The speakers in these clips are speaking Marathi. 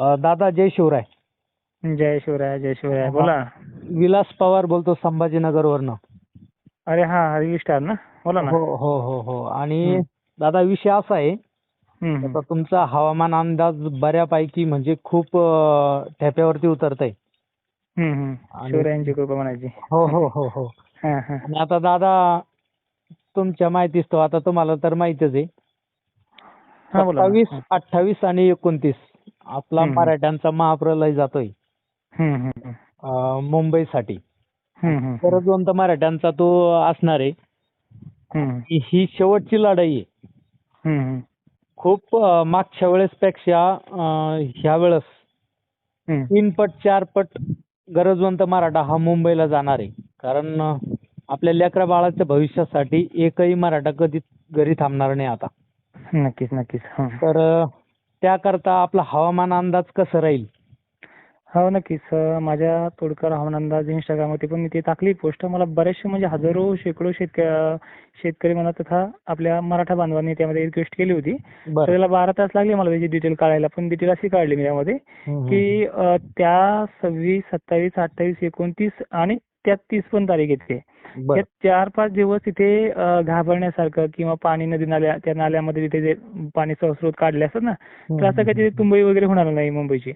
दादा जय शिवराय. जय शिवराय जय शिवराय. बोला. विलास पवार बोलतो संभाजीनगरवरनं. अरे हा हरवी स्टार ना? बोला ना. हो हो हो हो. आणि. दादा विषय असा आहे. आता तुमचा हवामान अंदाज बऱ्यापैकी म्हणजे खूप ठेप्यावरती हम्म. आणि- शिवरायांची कृपा म्हणायची. हो हो हो हो. आणि आता दादा तुमच्या माहितीच तो आता तुम्हाला तर माहितीच आहे. सत्तावीस अठ्ठावीस आणि एकोणतीस. आपला. मराठ्यांचा महाप्रलय जातोय हम्म, हम्म, हम्म. अ, मुंबईसाठी हम्म, हम्म, हम्म. गरजवंत मराठ्यांचा तो असणार आहे हम्म, ही ही शेवटची लढाई आहे हम्म. खूप अ, मागच्या वेळेसपेक्षा अ, ह्या वेळेस हम्म. तीन पट चार पट गरजवंत मराठा हा मुंबईला जाणार आहे कारण अ, आपल्या लेकरा बाळाच्या भविष्यासाठी एकही मराठा कधी घरी थांबणार नाही आता नक्कीच नक्कीच हा. तर अ, त्याकरता आपला हवामान अंदाज कसं राहील? हो नक्कीच. अं, माझ्या तोडकर हवामान अंदाज इंस्टाग्रामवरती पण मी ते टाकली पोस्ट. मला बरेचसे म्हणजे हजारो शेकडो शेतक शेतकरी म्हणा तथा आपल्या मराठा बांधवांनी त्यामध्ये रिक्वेस्ट केली होती. तर बरं त्याला बारा तास लागले मला त्याची डिटेल काढायला पण डिटेल अशी काढली मी त्यामध्ये हम्म, की अ, त्या सव्वीस सत्तावीस अठ्ठावीस एकोणतीस आणि त्या तीस पण तारीख येते. या चार पाच दिवस तिथे घाबरण्यासारखं किंवा पाणी नदी नाल्या त्या नाल्यामध्ये तिथे जे पाणीचा स्रोत काढले असतात ना तर असं काही तिथे तुंबई वगैरे होणार नाही मुंबईची.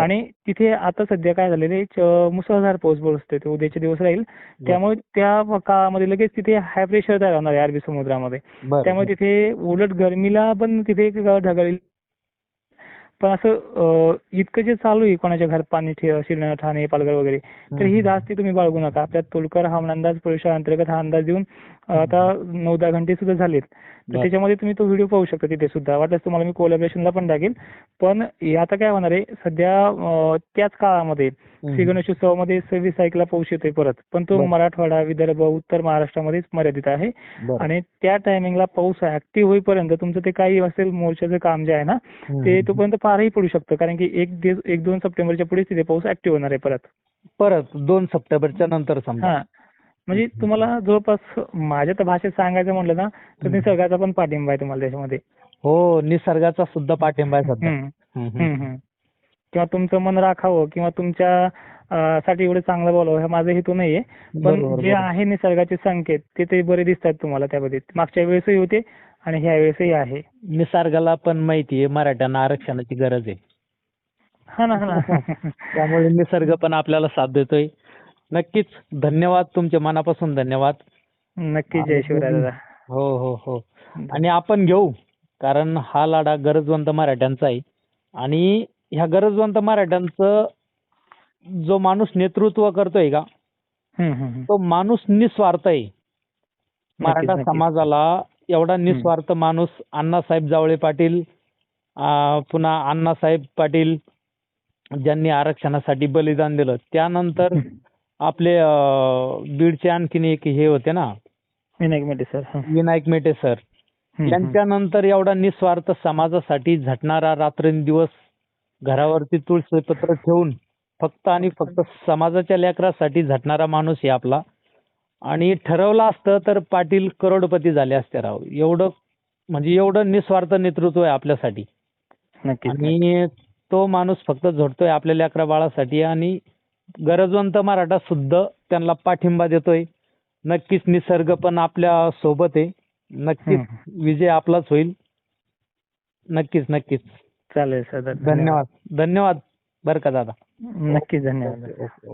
आणि तिथे आता सध्या काय झालेलं आहे मुसळधार पाऊस बरसतोय तो उद्याचे दिवस राहील. त्यामुळे त्या काळामध्ये लगेच तिथे हाय प्रेशर तयार होणार आहे अरबी समुद्रामध्ये. त्यामुळे तिथे उलट गरमीला पण तिथे एक ढगाळी पण असं इतकं जे चालू आहे कोणाच्या घरात पाणी ठे- शिरणं ठाणे पालघर वगैरे तर ही धास्ती तुम्ही बाळगू नका आपल्या तोलकर हवामान अंदाज परिषदेअंतर्गत हा अंदाज देऊन आता नऊ दहा घंटे सुद्धा झालेत तर. त्याच्यामध्ये तुम्ही तो व्हिडिओ पाहू शकता तिथे सुद्धा वाटल्यास तुम्हाला मी कोलॅबरेशनला पण टाकेल पण हे आता काय होणार आहे सध्या त्याच काळामध्ये. श्री गणेशोत्सवामध्ये सव्वीस तारखेला पाऊस येतोय परत पण तो. मराठवाडा विदर्भ उत्तर महाराष्ट्रामध्येच मर्यादित आहे. आणि त्या टायमिंगला पाऊस ऍक्टिव्ह होईपर्यंत तुमचं ते काही असेल मोर्चाचं काम जे आहे ना ते. तोपर्यंत पारही पडू शकतं कारण की एक दिवस एक दोन सप्टेंबरच्या पुढे तिथे पाऊस ऍक्टिव्ह होणार आहे परत परत दोन सप्टेंबरच्या नंतर समजा हा म्हणजे तुम्हाला जवळपास माझ्या तर भाषेत सांगायचं म्हणलं ना तर हम्म. निसर्गाचा पण पाठिंबा आहे तुम्हाला त्याच्यामध्ये हो निसर्गाचा सुद्धा पाठिंबा आहे सध्या हम्म. हम्म, हम्म. हम्म, हम्म. किंवा तुमचं मन राखावं किंवा तुमच्या अं, साठी एवढं चांगलं बोलावं हे माझा हेतू नाहीये बरोबर, पण जे बरोबर. आहे निसर्गाचे संकेत ते ते बरे दिसतात तुम्हाला त्यामध्ये मागच्या वेळेसही होते आणि ह्या वेळेसही आहे. निसर्गाला पण माहिती आहे मराठ्यांना आरक्षणाची गरज आहे. हा ना हा ना. त्यामुळे निसर्ग पण आपल्याला साथ देतोय. नक्कीच धन्यवाद तुमचे मनापासून धन्यवाद. नक्की जय शिवराय दादा. हो हो हो. आणि आपण घेऊ कारण हा लढा गरजवंत मराठ्यांचा आहे. आणि ह्या गरजवंत मराठ्यांचं जो माणूस नेतृत्व करतोय का. तो माणूस निस्वार्थ आहे मराठा. समाजाला एवढा निस्वार्थ माणूस अण्णासाहेब जावळे पाटील पुन्हा अण्णासाहेब पाटील ज्यांनी आरक्षणासाठी बलिदान दिलं. त्यानंतर आपले बीडचे आणखीन एक हे होते ना? Vinayak Mete sir Vinayak Mete sir. हम्म. यांच्यानंतर एवढा निस्वार्थ समाजासाठी झटणारा रात्रंदिवस घरावरती तुळशीपत्र ठेवून फक्त आणि फक्त समाजाच्या लेकरासाठी झटणारा माणूस आहे आपला आणि ठरवलं असतं तर पाटील करोडपती झाले असते राव. एवढं म्हणजे एवढं निस्वार्थ नेतृत्व आहे आपल्यासाठी. आणि तो माणूस फक्त झटतोय आपल्या लेकरा बाळासाठी आणि गरजवंत मराठा सुद्धा त्यांना पाठिंबा देतोय. नक्कीच निसर्ग पण आपल्यासोबत आहे. नक्कीच विजय आपलाच होईल. नक्कीच नक्कीच. चालेल सर धन्यवाद. धन्यवाद. बरं का दादा. नक्कीच धन्यवाद.